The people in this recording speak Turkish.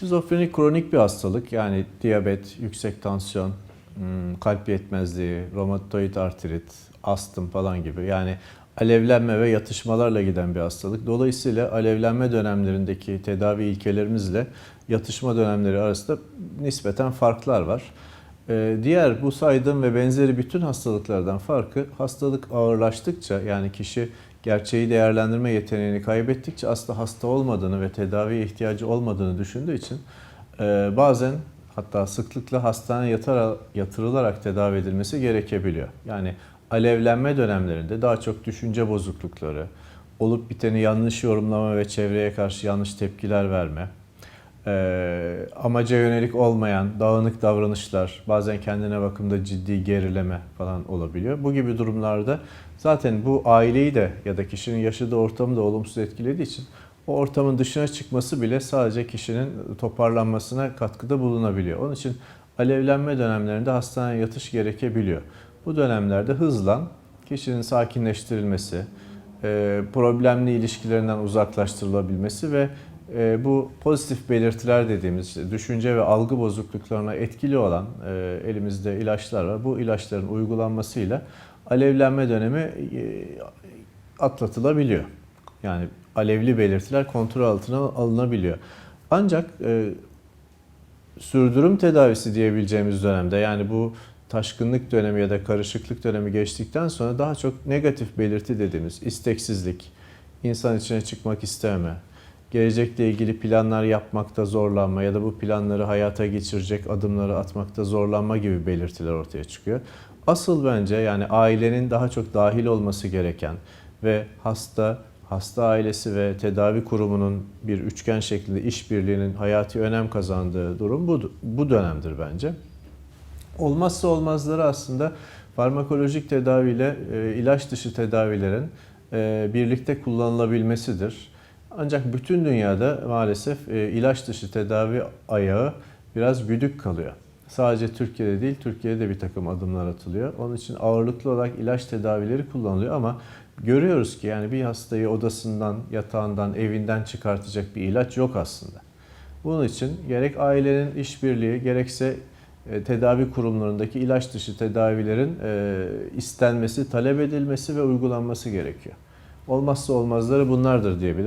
Şizofreni kronik bir hastalık. Yani diyabet, yüksek tansiyon, hmm, kalp yetmezliği, romatoid artrit, astım falan gibi. Yani alevlenme ve yatışmalarla giden bir hastalık. Dolayısıyla alevlenme dönemlerindeki tedavi ilkelerimizle yatışma dönemleri arasında nispeten farklar var. Ee, Diğer bu saydığım ve benzeri bütün hastalıklardan farkı hastalık ağırlaştıkça yani kişi gerçeği değerlendirme yeteneğini kaybettikçe aslında hasta olmadığını ve tedaviye ihtiyacı olmadığını düşündüğü için e, bazen hatta sıklıkla hastaneye yatar, yatırılarak tedavi edilmesi gerekebiliyor. Yani alevlenme dönemlerinde daha çok düşünce bozuklukları, olup biteni yanlış yorumlama ve çevreye karşı yanlış tepkiler verme, e, amaca yönelik olmayan dağınık davranışlar, bazen kendine bakımda ciddi gerileme falan olabiliyor. Bu gibi durumlarda zaten bu aileyi de ya da kişinin yaşadığı ortamı da olumsuz etkilediği için o ortamın dışına çıkması bile sadece kişinin toparlanmasına katkıda bulunabiliyor. Onun için alevlenme dönemlerinde hastaneye yatış gerekebiliyor. Bu dönemlerde hızla kişinin sakinleştirilmesi, e, problemli ilişkilerinden uzaklaştırılabilmesi ve e, bu pozitif belirtiler dediğimiz düşünce ve algı bozukluklarına etkili olan e, elimizde ilaçlar var. Bu ilaçların uygulanmasıyla alevlenme dönemi e, atlatılabiliyor. Yani alevli belirtiler kontrol altına alınabiliyor. Ancak e, sürdürüm tedavisi diyebileceğimiz dönemde yani bu taşkınlık dönemi ya da karışıklık dönemi geçtikten sonra daha çok negatif belirti dediğimiz isteksizlik, insan içine çıkmak istememe, gelecekle ilgili planlar yapmakta zorlanma ya da bu planları hayata geçirecek adımları atmakta zorlanma gibi belirtiler ortaya çıkıyor. Asıl bence yani ailenin daha çok dahil olması gereken ve hasta, hasta ailesi ve tedavi kurumunun bir üçgen şeklinde işbirliğinin hayati önem kazandığı durum bu, bu dönemdir bence. Olmazsa olmazları aslında farmakolojik tedaviyle e, ilaç dışı tedavilerin e, birlikte kullanılabilmesidir. Ancak bütün dünyada maalesef e, ilaç dışı tedavi ayağı biraz güdük kalıyor. Sadece Türkiye'de değil, Türkiye'de de bir takım adımlar atılıyor. Onun için ağırlıklı olarak ilaç tedavileri kullanılıyor ama görüyoruz ki yani bir hastayı odasından, yatağından, evinden çıkartacak bir ilaç yok aslında. Bunun için gerek ailenin işbirliği gerekse e, tedavi kurumlarındaki ilaç dışı tedavilerin e, istenmesi, talep edilmesi ve uygulanması gerekiyor. Olmazsa olmazları bunlardır diyebilirim.